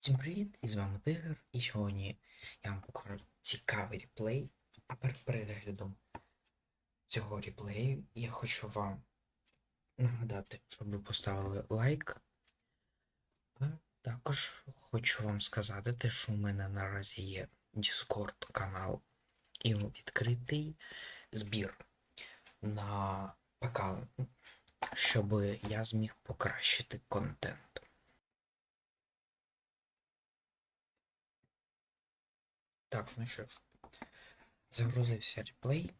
Всім привіт! І з вами Тигр. І сьогодні я вам покажу цікавий реплей. А перед переглядом цього реплею я хочу вам нагадати, щоб ви поставили лайк. А також хочу вам сказати, те, що у мене наразі є Discord канал і відкритий збір на ПК, щоб я зміг покращити контент. Так, ну що ж, загрузився реплей.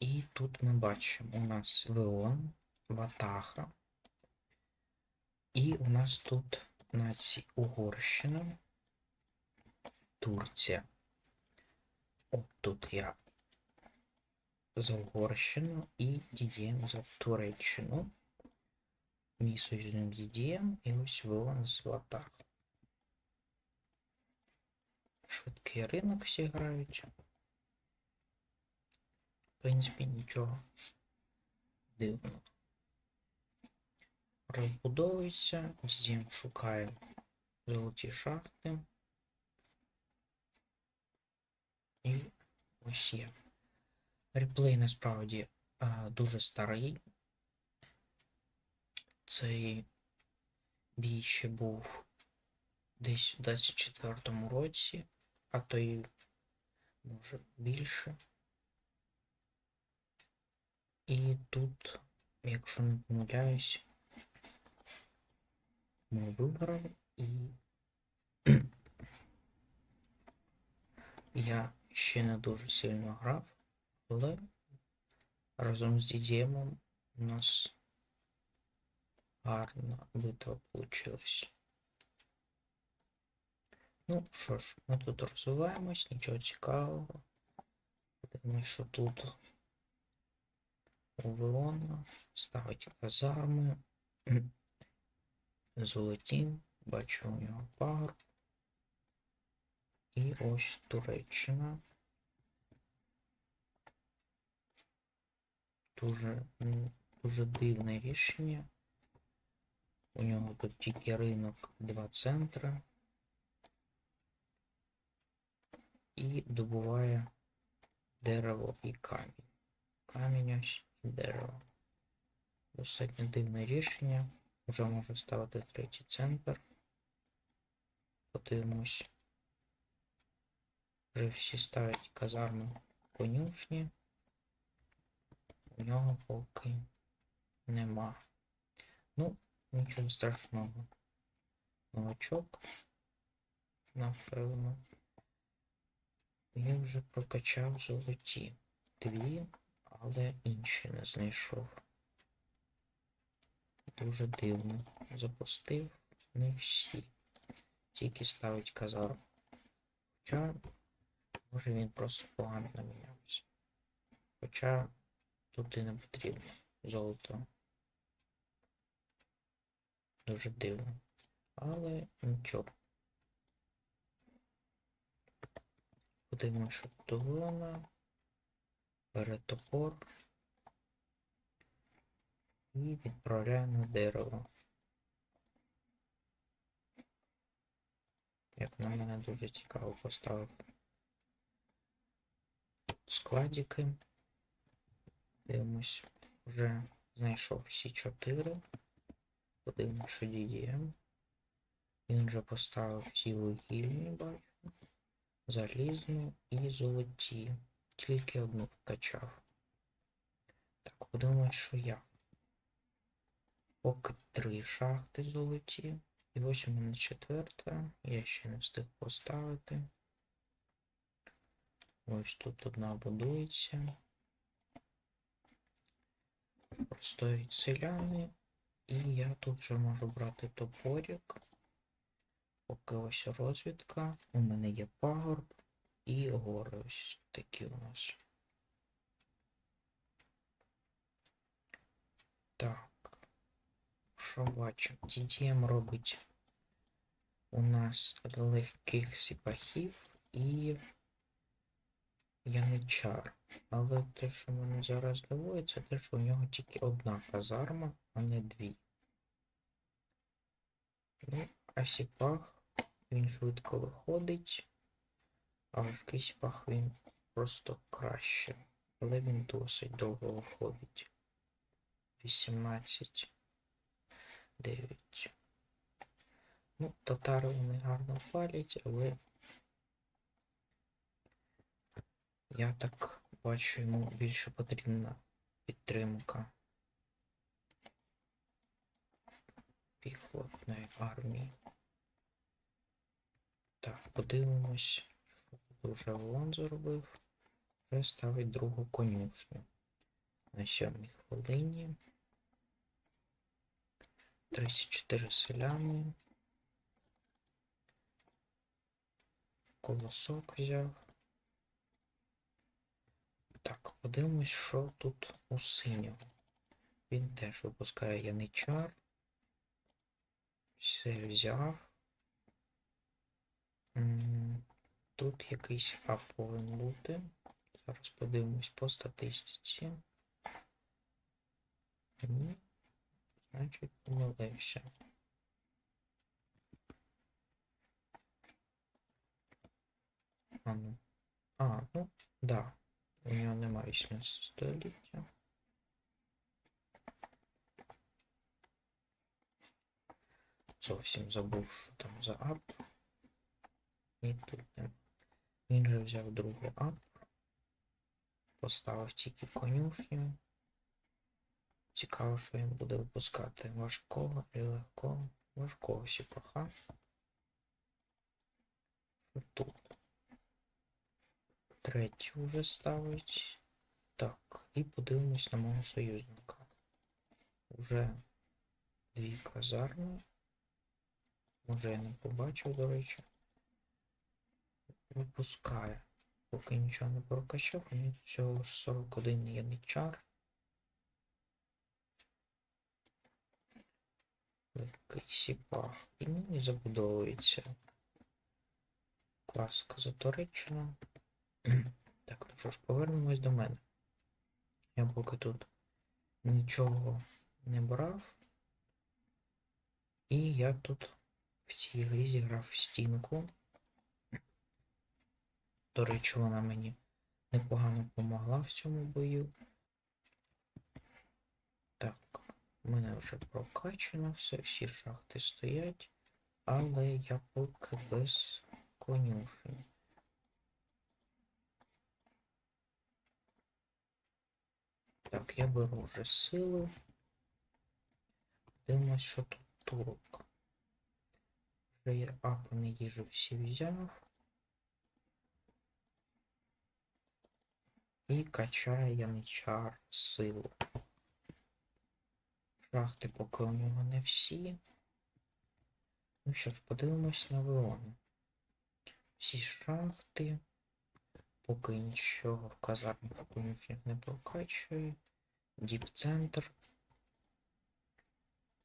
І тут ми бачимо у нас Веон, Ватаха. І у нас тут нації Угорщина, Турція. От тут я за Угорщину і Дідієм за Туреччину. Мій союзник Дідієм і ось Веон з Ватаха. Швидкий ринок всі грають. В принципі, нічого дивного. Розбудовується, Дім шукає золоті шахти. І ось є. Реплей насправді а, дуже старий. Цей бій ще був десь у 24-му році, а то й може більше. І тут, якщо не помиляюсь, ми вибрали і я ще не дуже сильно грав, але разом з Дідємом у нас гарна битва вийшла. Ну що ж, ми тут розвиваємось, нічого цікавого. Подивимось, що тут у Веона ставить казарми. Золоті, бачу у нього пагорб. І ось Туреччина. Дуже, дуже дивне рішення. У нього тут тільки ринок, два центри. І добуває дерево і камінь. Камінь ось і дерево. Достатньо дивне рішення. Вже можу ставити третій центр. Подивимось. Вже всі ставлять казарми конюшні. У нього поки нема. Ну, нічого страшного. Новачок. Напевно. Я вже прокачав золоті. Дві, але інші не знайшов. Дуже дивно. Запустив не всі. Тільки ставить казар. Хоча, може він просто погано намінявся. Хоча тут і не потрібно золото. Дуже дивно. Але нічого. Подивимося, що тут вона. Бере топор. І відправляє на дерево. Як на мене дуже цікаво поставив складики. Дивимось, вже знайшов всі чотири. Подивимось, що DDM. Він вже поставив всі вугільні, бачу залізну і золоті. Тільки одну вкачав. Так, подумаємо, що я. Поки три шахти золоті. І ось у мене четверта. Я ще не встиг поставити. Ось тут одна будується. Стоять селяни. І я тут вже можу брати топорик. Поки ось розвідка. У мене є пагорб і гори ось такі у нас. Так. Що бачимо? DDM робить у нас легких сіпахів і яничар. Але те, що мене зараз дивує, це те, що у нього тільки одна казарма, а не дві. Ну, а сіпах він швидко виходить, а важкий сіпах він просто краще. Але він досить довго виходить. 18. 9. Ну, татари вони гарно палять, але я так бачу, йому більше потрібна підтримка піхотної армії. Так, подивимось, що тут вже Волон зробив. Вже ставить другу конюшню. На сьомій хвилині. 34 селяни. Колосок взяв. Так, подивимось, що тут у синього. Він теж випускає яничар. Все взяв. Тут якийсь ап повинен бути. Зараз подивимось по статистиці. Значить, помилився. А, ну. А, ну, да. У нього немає 18 століття. Зовсім забув, що там за ап. І тут не. Він же взяв другий ап. Поставив тільки конюшню. Цікаво, що він буде випускати важкого і легкого. Важкого сіпаха. Що тут? Третю вже ставить. Так, і подивимось на мого союзника. Уже дві казарми. Може я не побачив, до речі. Випускає. Поки нічого не прокачав, нього всього ж 41 яничар. Легкий сіпах. І ну і забудовується. Класика за Так, ну що ж, повернемось до мене. Я поки тут нічого не брав. І я тут в цій грі зіграв в стінку. До речі, вона мені непогано допомогла в цьому бою. Так, у мене вже прокачано все, всі шахти стоять, але я поки без конюшень. Так, я беру вже силу. Дивимось, що тут турок. Вже я апани їжу всі взяв. І качає яничар силу. Шахти поки у нього не всі. Ну що ж, подивимось на Веону. Всі шахти. Поки нічого в казармах конюшнях не прокачує. Діп-центр.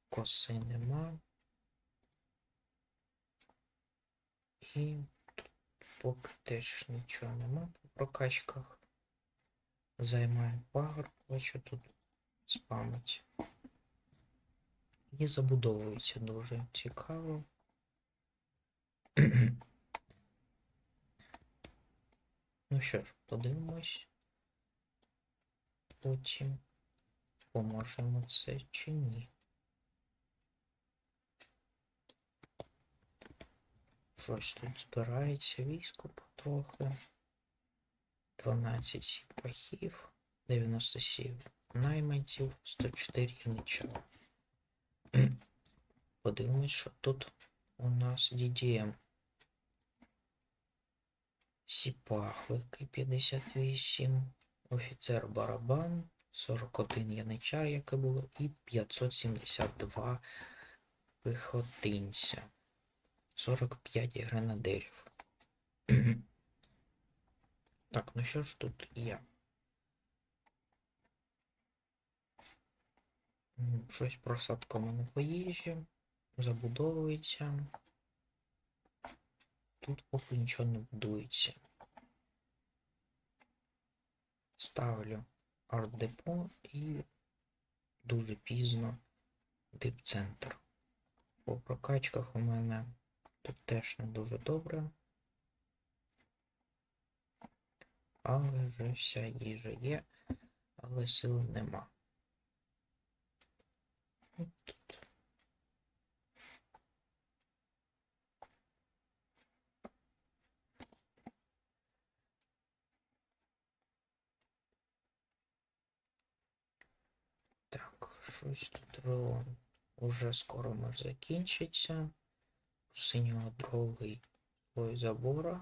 Коси нема. І поки теж нічого нема по прокачках. Займає пагорб, бачу тут спамить. І забудовується дуже цікаво. ну що ж, подивимось. Потім поможемо це чи ні. Щось тут збирається військо потрохи. 12 сіпахів, 97 найманців, 104 яничар. Подивимось, що тут у нас DDM. Сіпах легкий 58, офіцер барабан, 41 яничар, яке було, і 572 піхотинця, 45 гренадерів. Так, ну що ж тут є? Щось просадка мене по їжі. Забудовується. Тут поки нічого не будується. Ставлю арт-депо і дуже пізно дип-центр. По прокачках у мене Тут теж не дуже добре. Але вже вся їжа є, але сил нема. Тут. Так, щось тут ВО уже скоро може закінчиться. Синього другий слой забора.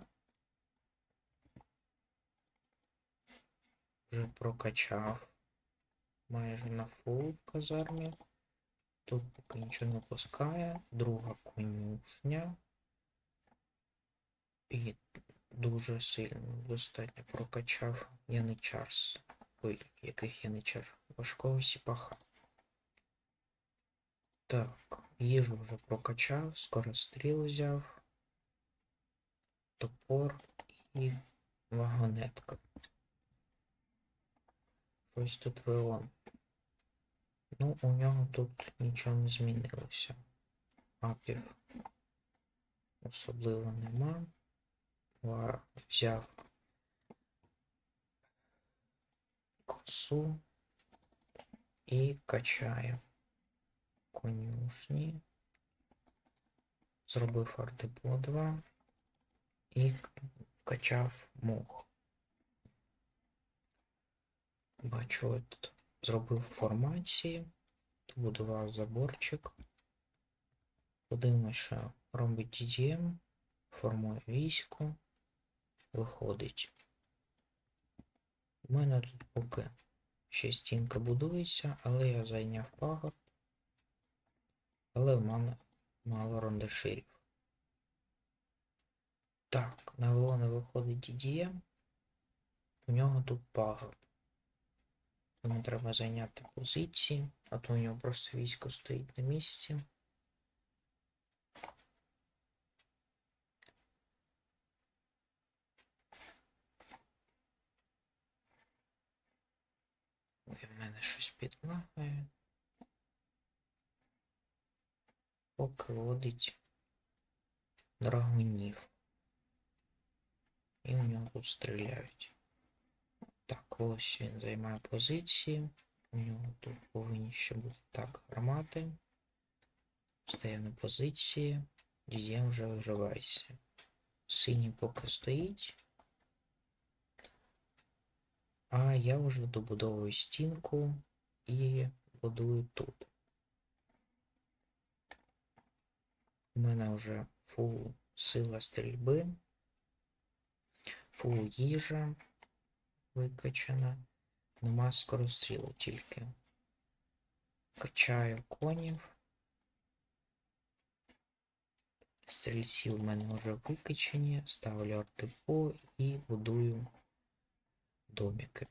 Вже прокачав майже на фул казармі. Тут поки нічого не пускає. Друга конюшня. І дуже сильно достатньо прокачав яничарс. Ой, яких яничар? Важкого сіпаха. Так, їжу вже прокачав, скоростріл взяв, топор і вагонетка. Щось тут вилом. Ну, у нього тут нічого не змінилося. Апів особливо нема. Ва- Взяв косу і качає конюшні. Зробив артипло 2 і вкачав мух. Бачу, от зробив формації, побудував заборчик. Подивимось, що робить DDM, формує військо, виходить. У мене тут поки ще стінка будується, але я зайняв пагорб. Але в мене мало рондеширів. Так, на Вона виходить DDM. У нього тут пагорб. Йому треба зайняти позиції, а то у нього просто військо стоїть на місці. Ой, в мене щось підлагає. Поки водить драгунів. І у нього тут стріляють. Так, ось він займає позиції. У нього тут повинні ще бути так гармати. Стає на позиції. Дієм вже виживається. Синій поки стоїть. А я вже добудовую стінку і будую тут. У мене вже фул сила стрільби, фул їжа викачана. Нема скорострілу тільки. Качаю конів. Стрільці в мене вже викачані, ставлю артипо і будую домики.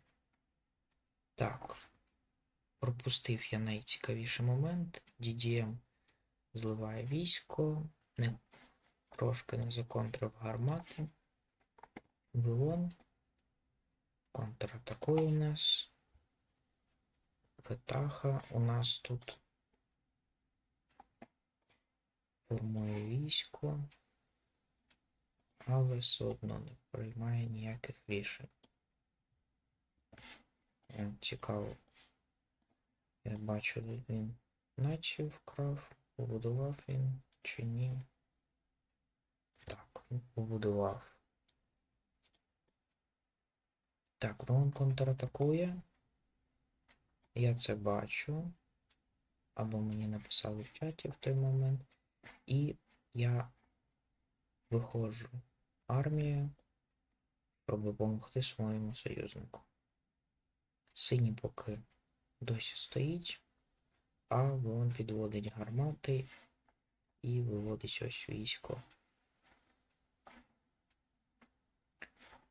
Так. Пропустив я найцікавіший момент. DDM зливає військо, не, трошки не законтрив гармати. Вилон. Контратакує у нас. Ветаха у нас тут формує військо, але все одно не приймає ніяких рішень. Е, Цікаво. Я бачу, він націю вкрав, побудував він чи ні. Так, він побудував. Так, ну він контратакує. Я це бачу. Або мені написали в чаті в той момент. І я виходжу армію, щоб допомогти своєму союзнику. Синій поки досі стоїть, а він підводить гармати і виводить ось військо.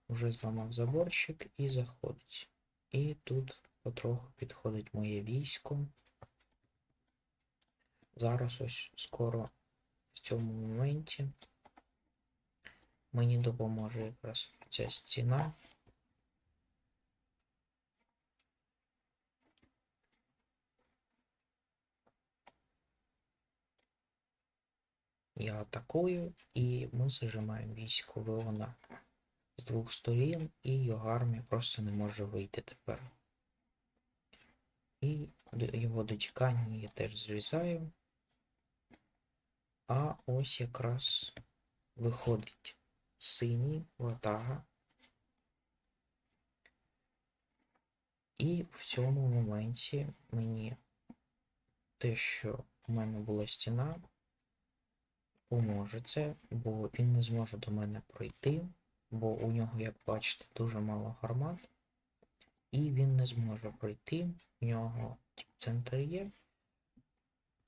Вже зламав заборчик і заходить. І тут потроху підходить моє військо. Зараз ось скоро в цьому моменті мені допоможе якраз ця стіна. Я атакую, і ми зажимаємо військо Веона з двох сторін, і його армія просто не може вийти тепер. І його дотікання я теж зрізаю. А ось якраз виходить синій ватага. І в цьому моменті мені те, що в мене була стіна, поможе це, бо він не зможе до мене пройти, бо у нього, як бачите, дуже мало гармат, і він не зможе пройти. У нього центр є,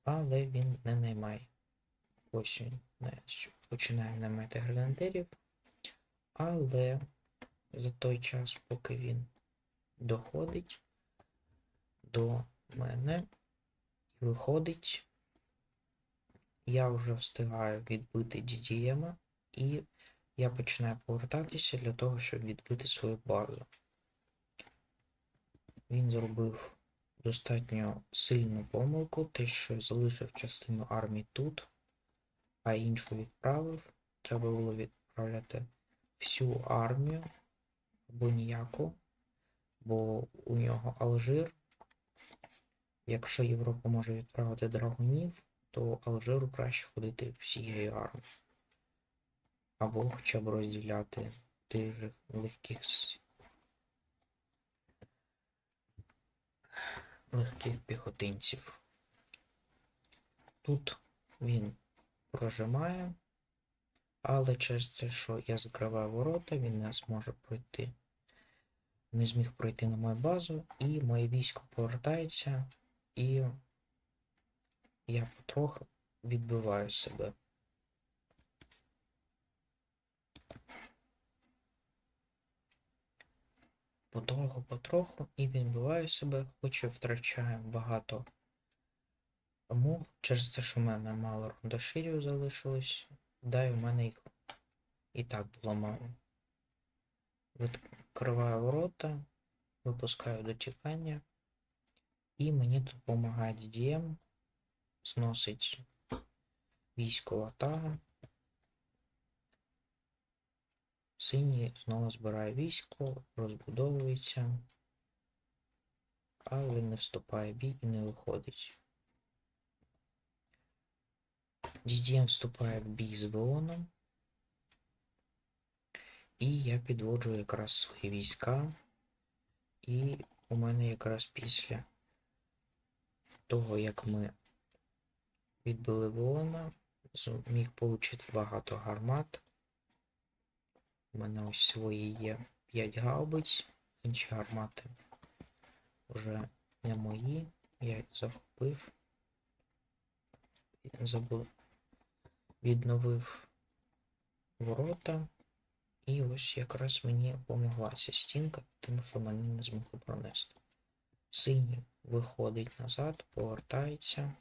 але він не наймає. Ось він починає наймати гренадерів, але за той час, поки він доходить до мене і виходить, я вже встигаю відбити DDM, і я починаю повертатися для того, щоб відбити свою базу. Він зробив достатньо сильну помилку, те, що залишив частину армії тут, а іншу відправив. Треба було відправляти всю армію або ніяку, бо у нього Алжир. Якщо Європа може відправити драгунів, то Алжиру краще ходити всією армією. Або хоча б розділяти тих легких легких піхотинців. Тут він прожимає, але через те, що я закриваю ворота, він не зможе пройти. Не зміг пройти на мою базу, і моє військо повертається, і я потроху відбиваю себе. Потроху, потроху, і відбиваю себе, хоч і втрачаю багато мув через те, що в мене мало рундаширів залишилось, да і в мене їх і так було мало. Відкриваю ворота, випускаю дотікання, і мені тут допомагає DDM, зносить військова тага. Синій знову збирає військо, розбудовується, але не вступає в бій і не виходить. DDM вступає в бій з Веоном. І я підводжу якраз свої війська. І у мене якраз після того, як ми відбили Веона, зміг отримати багато гармат. У мене ось свої є 5 гаубиць, інші гармати вже не мої. Я їх захопив. Забув. Відновив ворота. І ось якраз мені допомогла ця стінка, тому що мені не змогли пронести. Синій виходить назад, повертається.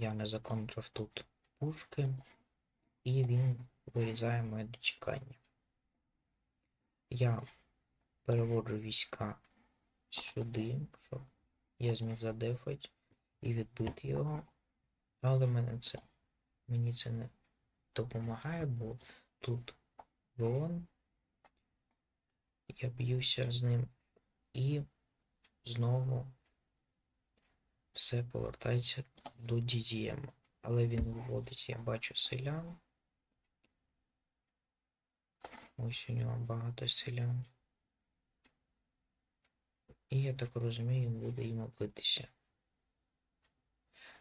Я не законтрив тут пушки, і він вирізає моє дочекання. Я переводжу війська сюди, щоб я зміг задефати і відбити його. Але мене це, мені це не допомагає, бо тут вон. Я б'юся з ним і знову все повертається до DDM. Але він виводить, я бачу селян. Ось у нього багато селян. І я так розумію, він буде йому битися.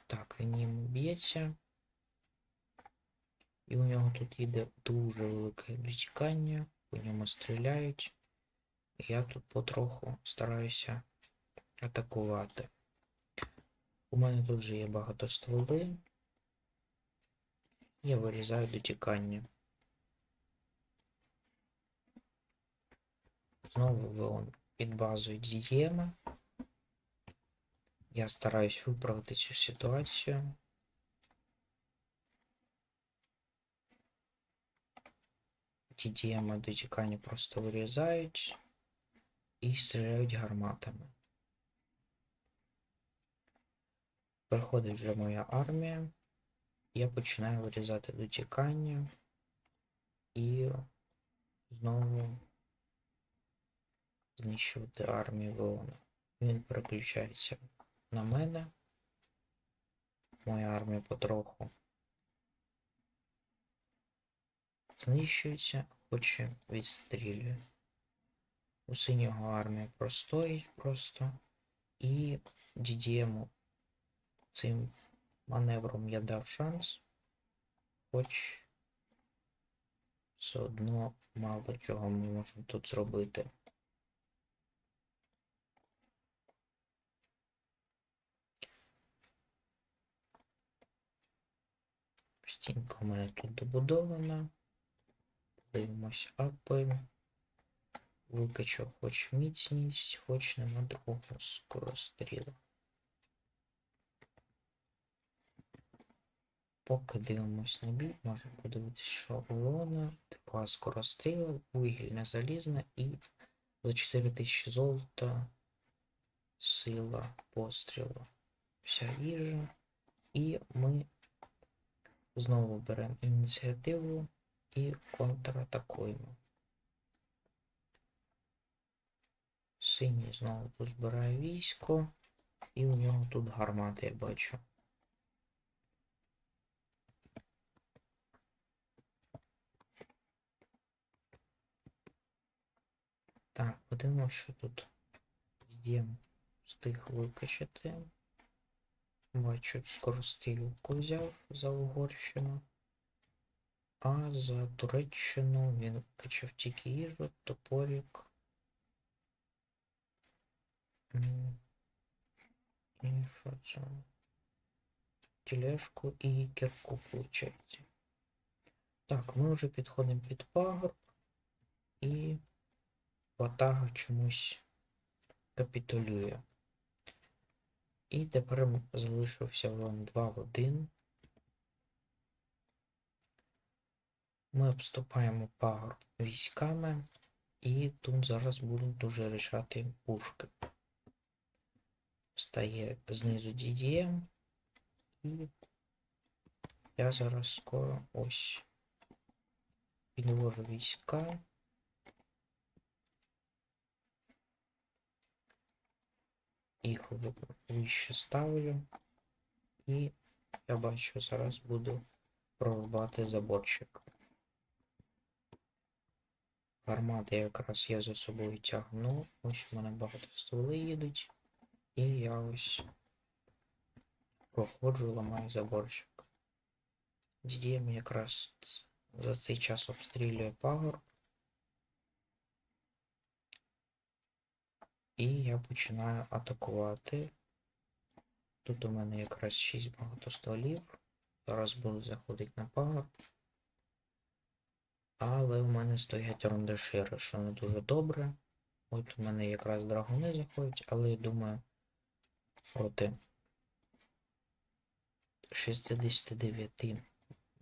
Так, він йому б'ється. І у нього тут йде дуже велике відтікання, по ньому стріляють. І я тут потроху стараюся атакувати. У мене тут вже є багато стволи. Я вирізаю дотікання. Знову під базою дієма. Я стараюсь виправити цю ситуацію. Ті дієми дотікання просто вирізають і стріляють гарматами. Приходить вже моя армія. я починаю вирізати дотікання і знову знищувати армію Веона. Він переключається на мене. Моя армія потроху знищується, хоч і відстрілює. У синього армія простоїть просто. І Дідієму цим маневром я дав шанс, хоч все одно мало чого ми можемо тут зробити. Стінка у мене тут добудована. Дивимось апи. Викачав хоч міцність, хоч нема другого скоростріла. Поки дивимось на бій, можемо подивитися, що у Леона два скоростріла, вугільне залізне і за 4000 золота сила пострілу. Вся їжа. І ми знову беремо ініціативу і контратакуємо. Синій знову тут збирає військо, і у нього тут гармати я бачу. Так, подивимося, що тут Дєм встиг викачати. Бачу, скоростілку взяв за Угорщину. А за Туреччину він викачав тільки їжу, топорік. І що це? Тележку і кірку, виходить. Так, ми вже підходимо під пагорб і Ватага чомусь капітулює. І тепер залишився вам 2 в 1. Ми обступаємо пагорб військами, і тут зараз будуть дуже рішати пушки. Встає знизу DDM, і я зараз скоро ось підвожу війська. Їх вище ставлю, і я бачу, зараз буду прорубати заборчик. Гармати якраз я за собою тягну. Ось в мене багато стволи їдуть. І я ось проходжу, ламаю заборчик. Дідєм якраз за цей час обстрілює пагорб. І я починаю атакувати. Тут у мене якраз 6 багатостволів. Зараз буду заходити на пагорб. Але у мене стоять рундашири, що не дуже добре. От у мене якраз драгуни заходять, але я думаю, проти 69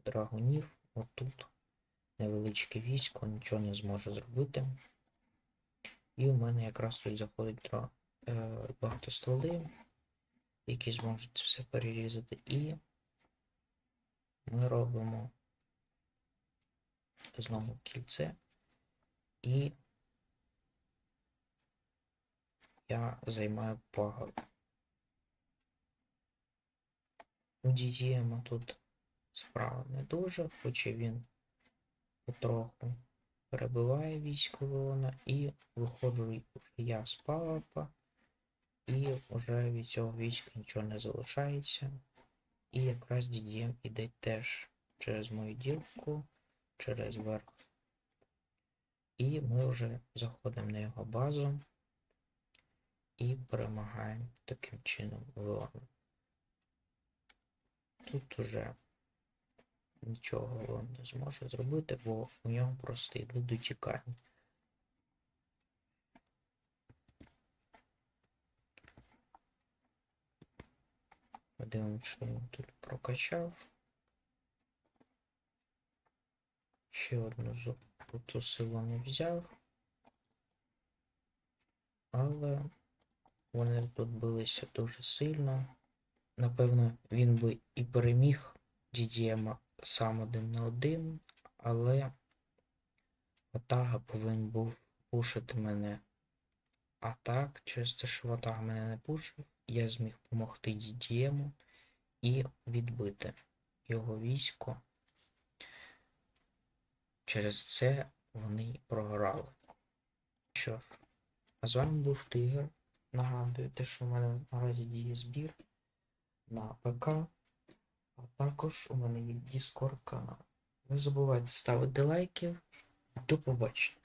драгунів отут невеличке військо нічого не зможе зробити. І у мене якраз тут заходить дра... е, багато стволи, які зможуть це все перерізати. І ми робимо знову кільце. І я займаю пагорб. У дієма тут справа не дуже, хоча він потроху перебиває військо Леона і виходжу я з пагорба, і вже від цього війська нічого не залишається. І якраз дідієм іде теж через мою ділку, через верх. І ми вже заходимо на його базу і перемагаємо таким чином Леона. Тут уже нічого Леон не зможе зробити, бо у нього просто йде дотікання. Подивимось, що він тут прокачав. Ще одну золоту силу не взяв. Але вони тут билися дуже сильно. Напевно, він би і переміг DDM сам один на один, але Ватага повинен був пушити мене. А так, через те, що Ватага мене не пушив, я зміг допомогти DDM і відбити його військо. Через це вони програли. Що ж, а з вами був Тигр. Нагадую те, що в мене наразі діє збір на ПК, а також у мене є Discord канал. Не забувайте ставити лайки. До побачення.